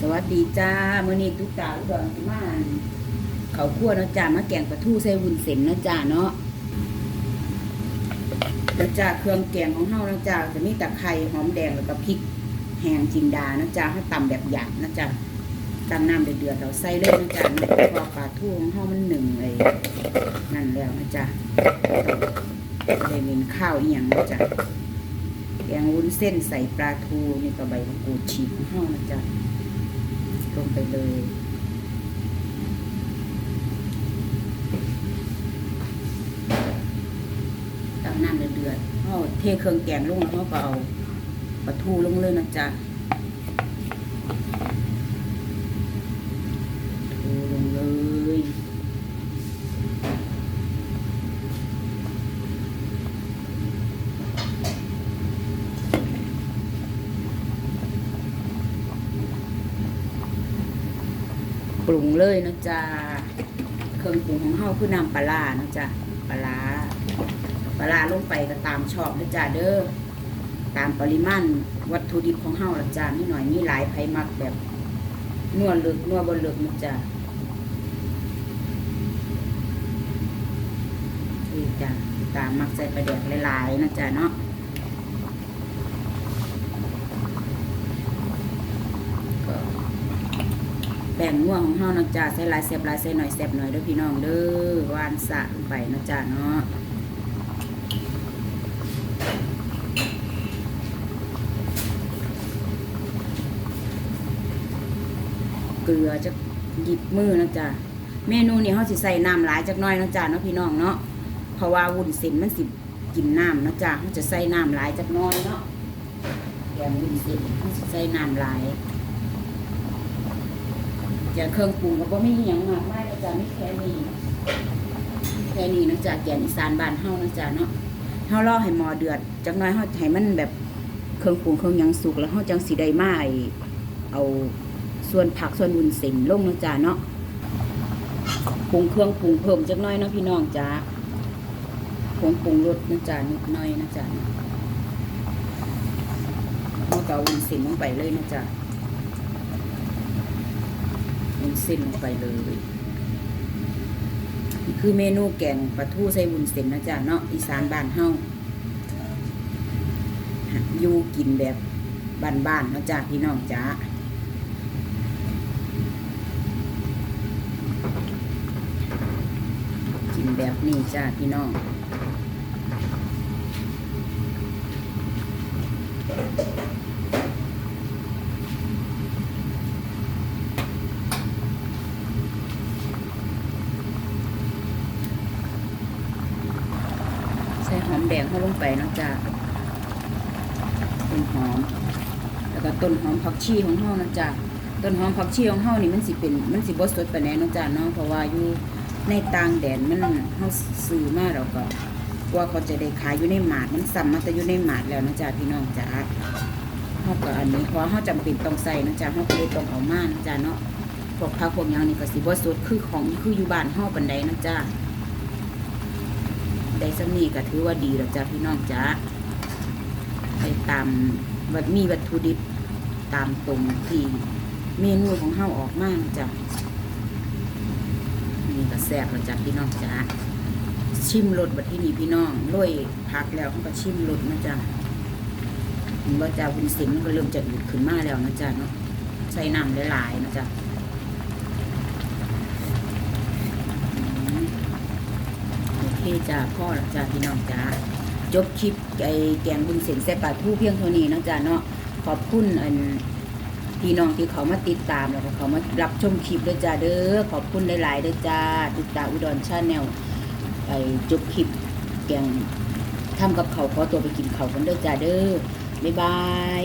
สวัสดีจ้ามื้อนี้ตุ๊กตาอุดรสิมาอั่นเขาวคั่วเนาะจ้ามาแกงปลาทูใส่วุ้นเส้นเนาะจ้าเนาะแล้วจ้าเครื่องแกงของเฮาเนาะจ้าจะมีตะไคร้หอมแดงแล้วก็พริกแห้งจินดาเนาะจ้าเฮาตำแบบหยาบนะจ้าตั้งน้ำเดือดๆเราใส่เลยนะจ้าเพราะปลาทูของเฮามันหนึ่งเลยนั่นแล้วนะจ้า ได้เมนข้าวอีหยังนะจ้าแกงวุ้นเส้นใส่ปลาทูนี่ก็ใบมะกรูดฉีกของเฮานะจ้าลงไปเลยตั้งน้ำเดือดๆเอาเทเครื่องแกงลงแล้วเราก็เอาปลาทูลงเลยนะจ๊ะทูลงเลยป รุงเลยนะจ๊ะเครื่องปรุงของเฮาคือน้ำปลาร้านะจ๊ะปลาร้าปลาร้าลงไปก็ตามชอบนะจ๊ะเด้อตามปริมาณวัตถุดิบของเฮาละจ้ะนี่หน่อยมีหลายไผมักแบบนัวลึกนัวบนลึกนะจ๊ะนี่จ้ะตามมักใส่ปลาแดกหลายๆนะจ๊ะเนาะ ก็แบ่ งง่วงของเฮานะจ๊ะใส่ลายเสียบลายใส่หน่อยเสียบหน่อยเด้อพี่น้องเด้อวานสะลงไปนะจ๊ะเนาะเกลือจะหยิบมือนะจ๊ะเมนูนี้เฮาสิใส่น้ำหลายจักน่อยนะจ๊ะเนาะพี่น้องเนาะเพราะว่าวุ้นเส้นมันสิกินน้ำนะจ๊ะเฮาจะใส่น้ำหลายจักน่อยเนาะแกงวุ้นเส้นเฮาสิใส่น้ำหลาย จะเครื่องปรุงก็บ่มีอหยังมากมายนะจ๊ะมีแค่นี้แค่นี้นะจ๊ะแกงอีสานบ้านเฮานะจ๊ะเนาะเฮารอให้หมอเดือดจักหน่อยเฮาให้มันแบบเครื่องปรุงเครื่องหยังสุกแล้วเฮาจังสิได้มาไอเอาส่วนผักส่วนวุ้นเส้นลงนะจ๊ะเนาะปรุงเครื่องปรุงเพิ่มจักหน่อยเนาะพี่น้องจ๊ะผงปรุงรสนะจ๊ะนิดหน่อยนะจ๊ะเฮาก็เอาวุ้นเส้นลงไปเลยนะจ๊ะ วุ้นเส้นลงไปเลยนี่คือเมนูแกงปลาทูใส่วุ้นเส้นนะจ๊ะเนาะอีสานบ้านเฮาอยู่กินแบบบ้านๆนะจ๊ะพี่น้องจ๊ะกินแบบนี้จ้าพี่น้องใส่หอม แดงเข้าลงไปนะจ๊ะต้นหอม แล้วก็ต้นหอมผักชีของเฮานะจ๊ะต้นหอมผักชีของเฮานี่มันสิเป็นมันสิบ่สดปานใดเนะจ๊ะเนาะเพราะว่าอยู่ในต่างแดนมันเฮาซื้อมาแล้วก็กว่าเขาจะได้ขายอยู่ในหมาดมันซ้ำมาแต่อยู่ในหมาดแล้วนะจ๊ะพี่น้องจ๊ะเฮาก็อันนี้เพราะเฮาจำเป็นต้องใส่นะจ๊ะเฮาก็เลยต้องเอามานะจ๊ะเนาะพวกผักพวกหยังนี่ก็สิบ่สดคือของคืออยู่บ้านเฮาปานใดนะจ๊ะ ได้สำนี้ก็ถือว่าดีแล้วจ้ะพี่น้องจ๊ะไปตามวัดมีวัตถุดิบตามตรงที่เมนูของเฮาออกมานะจ้ะนี่ก็แซ่บแล้วจ้ะพี่น้องจ้ะชิมรสบัดที่นี่พี่น้องโรยผักแล้วเขาก็ชิมรสนะจ๊ะเห็นว่าจ้าวุ้นเส้นมันก็เริ่มจะอืดขึ้นมาแล้วนะจ๊ะเนาะใส่น้ำหลายๆนะจ๊ะอืม โอเคจ้ะพ่อแล้วจ้ะพี่น้องจ้ะจบคลิปไอ้แกงบุญเส้นแซ่บปลาทูเพียงเท่านี้นะจ๊ะเนาะขอบคุณอันพี่น้องที่เขามาติดตามแล้วก็เขามารับชมคลิปด้วยจ้าเด้อขอบคุณหลายๆด้วยจ้าติดตามอุดรชาแนลไอ้จบคลิปแกงทำกับเขาวขอตัวไปกินเขาวกันเด้อจ้าเด้อบ๊ายบาย